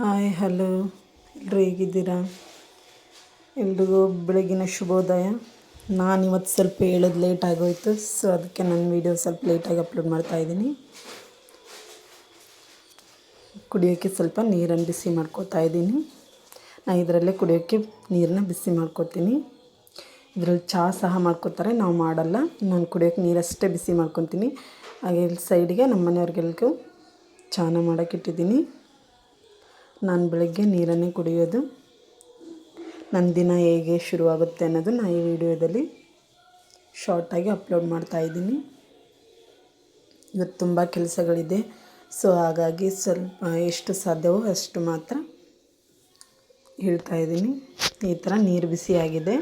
Hi, hello. ಎಲ್ಲರೂ ಹೇಗಿದ್ದೀರಾ? ಎಲ್ರಿಗೂ ಬೆಳಗಿನ ಶುಭೋದಯ. ನಾನು ಇವತ್ತು ಸ್ವಲ್ಪ ಹೇಳೋದು ಲೇಟ್ ಆಗೋಯ್ತು ಸೊ ಅದಕ್ಕೆ ನನ್ನ ವೀಡಿಯೋ ಸ್ವಲ್ಪ ಲೇಟಾಗಿ ಅಪ್ಲೋಡ್ ಮಾಡ್ತಾಯಿದ್ದೀನಿ ಕುಡಿಯೋಕ್ಕೆ ಸ್ವಲ್ಪ ನೀರನ್ನು ಬಿಸಿ ಮಾಡ್ಕೋತಾ ಇದ್ದೀನಿ. ನಾನು ಇದರಲ್ಲೇ ಕುಡಿಯೋಕ್ಕೆ ನೀರನ್ನ ಬಿಸಿ ಮಾಡ್ಕೊತೀನಿ. ಇದರಲ್ಲಿ ಚಹಾ ಸಹ ಮಾಡ್ಕೋತಾರೆ, ನಾವು ಮಾಡಲ್ಲ. ನಾನು ಕುಡಿಯೋಕ್ಕೆ ನೀರಷ್ಟೇ ಬಿಸಿ ಮಾಡ್ಕೊತೀನಿ. ಹಾಗೆ ಇಲ್ಲಿ ಸೈಡಿಗೆ ನಮ್ಮ ಮನೆಯವ್ರಿಗೆಲ್ಗೂ ಚಹಾನ ಮಾಡೋಕೆ ಇಟ್ಟಿದ್ದೀನಿ. ನಾನು ಬೆಳಗ್ಗೆ ನೀರನ್ನೇ ಕುಡಿಯೋದು. ನನ್ನ ದಿನ ಹೇಗೆ ಶುರುವಾಗುತ್ತೆ ಅನ್ನೋದು ನಾನು ಈ ವಿಡಿಯೋದಲ್ಲಿ ಶಾರ್ಟಾಗಿ ಅಪ್ಲೋಡ್ ಮಾಡ್ತಾ ಇದ್ದೀನಿ. ಇವತ್ತು ತುಂಬ ಕೆಲಸಗಳಿದೆ. ಸೊ ಹಾಗಾಗಿ ಸ್ವಲ್ಪ ಎಷ್ಟು ಸಾಧ್ಯವೋ ಅಷ್ಟು ಮಾತ್ರ ಹೇಳ್ತಾ ಇದ್ದೀನಿ. ಈ ಥರ ನೀರು ಬಿಸಿಯಾಗಿದೆ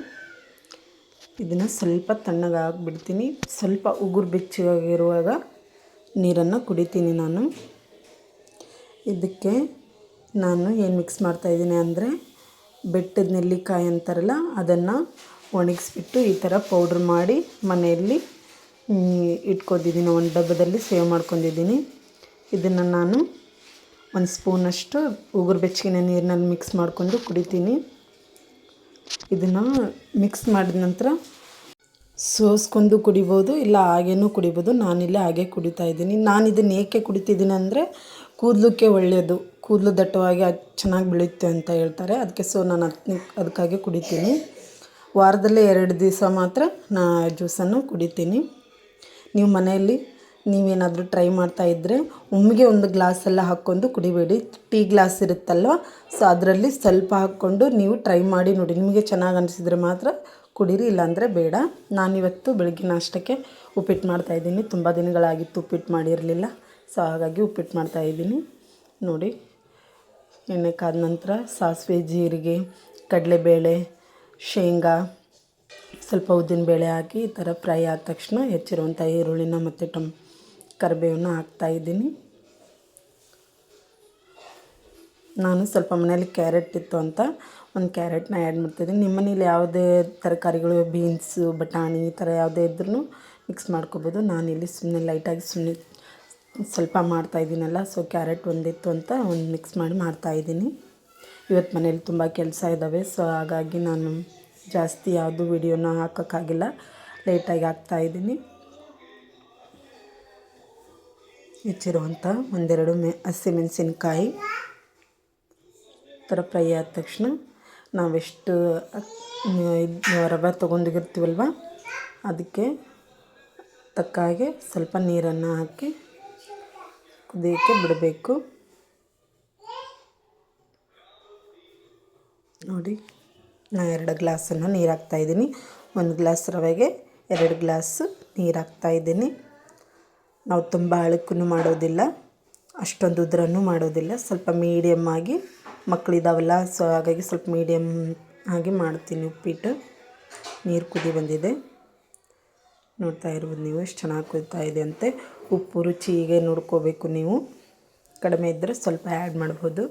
ಇದನ್ನು ಸ್ವಲ್ಪ ತಣ್ಣಗಾಗ್ಬಿಡ್ತೀನಿ ಸ್ವಲ್ಪ ಉಗುರು ಬೆಚ್ಚಗಾಗಿರುವಾಗ ನೀರನ್ನು ಕುಡಿತೀನಿ ನಾನು. ಇದಕ್ಕೆ ನಾನು ಏನು ಮಿಕ್ಸ್ ಮಾಡ್ತಾಯಿದ್ದೀನಿ ಅಂದರೆ ಬೆಟ್ಟದ ನೆಲ್ಲಿಕಾಯಿ ಅಂತಾರಲ್ಲ, ಅದನ್ನು ಒಣಗಿಸ್ಬಿಟ್ಟು ಈ ಥರ ಪೌಡ್ರ್ ಮಾಡಿ ಮನೆಯಲ್ಲಿ ಇಟ್ಕೊಂಡಿದ್ದೀನಿ. ಒಂದು ಡಬ್ಬದಲ್ಲಿ ಸೇವ್ ಮಾಡ್ಕೊಂಡಿದ್ದೀನಿ. ಇದನ್ನು ನಾನು ಒಂದು ಸ್ಪೂನಷ್ಟು ಉಗುರು ಬೆಚ್ಚಗಿನ ನೀರಿನಲ್ಲಿ ಮಿಕ್ಸ್ ಮಾಡಿಕೊಂಡು ಕುಡಿತೀನಿ. ಇದನ್ನು ಮಿಕ್ಸ್ ಮಾಡಿದ ನಂತರ ಸೋಸ್ಕೊಂಡು ಕುಡಿಬೋದು, ಇಲ್ಲ ಹಾಗೇನೂ ಕುಡಿಬೋದು. ನಾನಿಲ್ಲ ಹಾಗೆ ಕುಡಿತಾ ಇದ್ದೀನಿ. ನಾನು ಇದನ್ನು ಏಕೆ ಕುಡಿತಿದ್ದೀನಿ ಅಂದರೆ ಕೂದಲಕ್ಕೆ ಒಳ್ಳೆಯದು ಕೂದಲು ದಟ್ಟವಾಗಿ ಚೆನ್ನಾಗಿ ಬೆಳೆಯುತ್ತೆ ಅಂತ ಹೇಳ್ತಾರೆ. ಅದಕ್ಕೆ ಸೊ ನಾನು ಅದನ್ನ ಅದಕ್ಕಾಗಿ ಕುಡಿತೀನಿ. ವಾರದಲ್ಲಿ ಎರಡು ದಿವಸ ಮಾತ್ರ ನಾ ಜ್ಯೂಸನ್ನು ಕುಡಿತೀನಿ. ನೀವು ಮನೆಯಲ್ಲಿ ನೀವೇನಾದರೂ ಟ್ರೈ ಮಾಡ್ತಾ ಇದ್ದರೆ ಒಮ್ಮೆಗೆ ಒಂದು ಗ್ಲಾಸೆಲ್ಲ ಹಾಕ್ಕೊಂಡು ಕುಡಿಬೇಡಿ. ಟೀ ಗ್ಲಾಸ್ ಇರುತ್ತಲ್ವ? ಸೊ ಅದರಲ್ಲಿ ಸ್ವಲ್ಪ ಹಾಕ್ಕೊಂಡು ನೀವು ಟ್ರೈ ಮಾಡಿ ನೋಡಿ. ನಿಮಗೆ ಚೆನ್ನಾಗಿ ಅನಿಸಿದರೆ ಮಾತ್ರ ಕುಡೀರಿ, ಇಲ್ಲಾಂದರೆ ಬೇಡ. ನಾನಿವತ್ತು ಬೆಳಗ್ಗೆ ನಾಷ್ಟಕ್ಕೆ ಉಪ್ಪಿಟ್ಟು ಮಾಡ್ತಾಯಿದ್ದೀನಿ ತುಂಬ ದಿನಗಳಾಗಿತ್ತು ಉಪ್ಪಿಟ್ಟು ಮಾಡಿರಲಿಲ್ಲ. ಸೊ ಹಾಗಾಗಿ ಉಪ್ಪಿಟ್ಟು ಮಾಡ್ತಾಯಿದ್ದೀನಿ ನೋಡಿ. ಎಣ್ಣೆ ಕಾದ ನಂತರ ಸಾಸಿವೆ, ಜೀರಿಗೆ, ಕಡಲೆಬೇಳೆ, ಶೇಂಗಾ, ಸ್ವಲ್ಪ ಉದ್ದಿನಬೇಳೆ ಹಾಕಿ ಈ ಥರ ಫ್ರೈ ಆದ ತಕ್ಷಣ ಹೆಚ್ಚಿರುವಂಥ ಈರುಳ್ಳಿನ ಮತ್ತು ಟೊಮ್ ಕರಿಬೇವನ್ನ ಹಾಕ್ತಾಯಿದ್ದೀನಿ ನಾನು ಸ್ವಲ್ಪ ಮನೇಲಿ ಕ್ಯಾರೆಟ್ ಇತ್ತು ಅಂತ ಒಂದು ಕ್ಯಾರೆಟ್ನ ಆ್ಯಡ್ ಮಾಡ್ತಿದ್ದೀನಿ. ನಿಮ್ಮ ಮನೇಲಿ ಯಾವುದೇ ತರಕಾರಿಗಳು, ಬೀನ್ಸು, ಬಟಾಣಿ ಈ ಥರ ಯಾವುದೇ ಇದ್ರೂ ಮಿಕ್ಸ್ ಮಾಡ್ಕೊಬೋದು. ಇಲ್ಲಿ ಸುಮ್ಮನೆ ಲೈಟಾಗಿ ಸುಮ್ಮನೆ ಸ್ವಲ್ಪ ಮಾಡ್ತಾಯಿದ್ದೀನಲ್ಲ ಸೊ ಕ್ಯಾರೆಟ್ ಒಂದಿತ್ತು ಅಂತ ಒಂದು ಮಿಕ್ಸ್ ಮಾಡಿ ಮಾಡ್ತಾಯಿದ್ದೀನಿ ಇವತ್ತು ಮನೇಲಿ ತುಂಬ ಕೆಲಸ ಇದ್ದಾವೆ ಸೊ ಹಾಗಾಗಿ ನಾನು ಜಾಸ್ತಿ ಯಾವುದು ವಿಡಿಯೋನ ಹಾಕೋಕ್ಕಾಗಿಲ್ಲ. ಲೇಟಾಗಿ ಹಾಕ್ತಾಯಿದ್ದೀನಿ ಹೆಚ್ಚಿರುವಂಥ ಒಂದೆರಡು ಮೆ ಹಸಿಮೆಣಸಿನ್ಕಾಯಿ ಥರ ಫ್ರೈ ಆದ ತಕ್ಷಣ ನಾವೆಷ್ಟು ರವೆ ತೊಗೊಂಡಿರ್ತೀವಲ್ವ, ಅದಕ್ಕೆ ತಕ್ಕ ಹಾಗೆ ಸ್ವಲ್ಪ ನೀರನ್ನು ಹಾಕಿ ಕುದಿಯೋಕ್ಕೆ ಬಿಡಬೇಕು. ನೋಡಿ, ನಾನು ಎರಡು ಗ್ಲಾಸನ್ನು ನೀರು ಹಾಕ್ತಾಯಿದ್ದೀನಿ ಒಂದು ಗ್ಲಾಸ್ ರವೆಗೆ ಎರಡು ಗ್ಲಾಸ್ ನೀರು ಹಾಕ್ತಾಯಿದ್ದೀನಿ ನಾವು ತುಂಬ ಅಳಕ್ಕೂ ಮಾಡೋದಿಲ್ಲ, ಅಷ್ಟೊಂದು ಉದ್ರನೂ ಮಾಡೋದಿಲ್ಲ. ಸ್ವಲ್ಪ ಮೀಡಿಯಮ್ ಆಗಿ ಮಕ್ಕಳಿದಾವಲ್ಲ ಸೊ ಹಾಗಾಗಿ ಸ್ವಲ್ಪ ಮೀಡಿಯಮ್ ಆಗಿ ಮಾಡ್ತೀನಿ ಉಪ್ಪಿಟ್ಟು. ನೀರು ಕುದಿ ಬಂದಿದೆ. ನೋಡ್ತಾ ಇರ್ಬೋದು ನೀವು, ಎಷ್ಟು ಚೆನ್ನಾಗಿ ಕುದಿತಾ ಇದೆ ಅಂತೆ. ಉಪ್ಪು, ರುಚಿ ಹೀಗೆ ನೋಡ್ಕೋಬೇಕು ನೀವು. ಕಡಿಮೆ ಇದ್ದರೆ ಸ್ವಲ್ಪ ಆ್ಯಡ್ ಮಾಡ್ಬೋದು.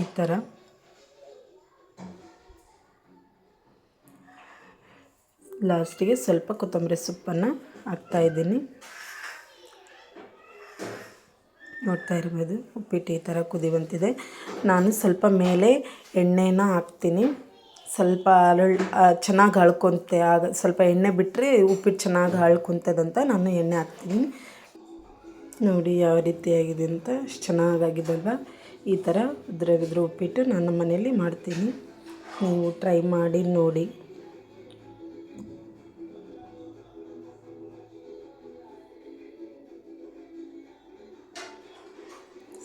ಈ ಥರ ಲಾಸ್ಟಿಗೆ ಸ್ವಲ್ಪ ಕೊತ್ತಂಬರಿ ಸೊಪ್ಪನ್ನು ಹಾಕ್ತಾಯಿದ್ದೀನಿ ನೋಡ್ತಾ ಇರ್ಬೋದು, ಉಪ್ಪಿಟ್ಟು ಈ ಥರ ಕುದಿ ಬಂತಿದೆ ನಾನು ಸ್ವಲ್ಪ ಮೇಲೆ ಎಣ್ಣೆನ ಹಾಕ್ತೀನಿ. ಸ್ವಲ್ಪ ಚೆನ್ನಾಗಿ ಅಳ್ಕೊಂತೆ, ಆಗ ಸ್ವಲ್ಪ ಎಣ್ಣೆ ಬಿಟ್ಟರೆ ಉಪ್ಪಿಟ್ಟು ಚೆನ್ನಾಗಿ ಅಳ್ಕೊಂತದಂತ ನಾನು ಎಣ್ಣೆ ಹಾಕ್ತೀನಿ. ನೋಡಿ ಯಾವ ರೀತಿಯಾಗಿದೆ ಅಂತ, ಅಷ್ಟು ಚೆನ್ನಾಗಾಗಿದಲ್ವ ಈ ಥರ ಉದ್ರೆ ಉಪ್ಪಿಟ್ಟು ನಾನು ಮನೆಯಲ್ಲಿ ಮಾಡ್ತೀನಿ. ನೀವು ಟ್ರೈ ಮಾಡಿ ನೋಡಿ.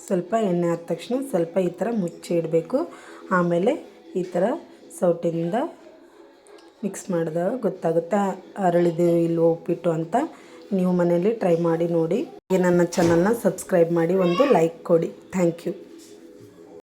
ಸ್ವಲ್ಪ ಎಣ್ಣೆ ಆದ ತಕ್ಷಣ ಸ್ವಲ್ಪ ಈ ಥರ ಮುಚ್ಚಿ ಇಡಬೇಕು. ಆಮೇಲೆ ಈ ಥರ ಸೌಟಿನಿಂದ ಮಿಕ್ಸ್ ಮಾಡಿದಾಗ ಗೊತ್ತಾಗುತ್ತೆ ಅರಳಿದೆಯೋ ಇಲ್ವೋ ಉಪ್ಪಿಟ್ಟು ಅಂತ. ನೀವು ಮನೆಯಲ್ಲಿ ಟ್ರೈ ಮಾಡಿ ನೋಡಿ. ನನ್ನ ಚಾನಲ್ನ ಸಬ್ಸ್ಕ್ರೈಬ್ ಮಾಡಿ, ಒಂದು ಲೈಕ್ ಕೊಡಿ. Thank you.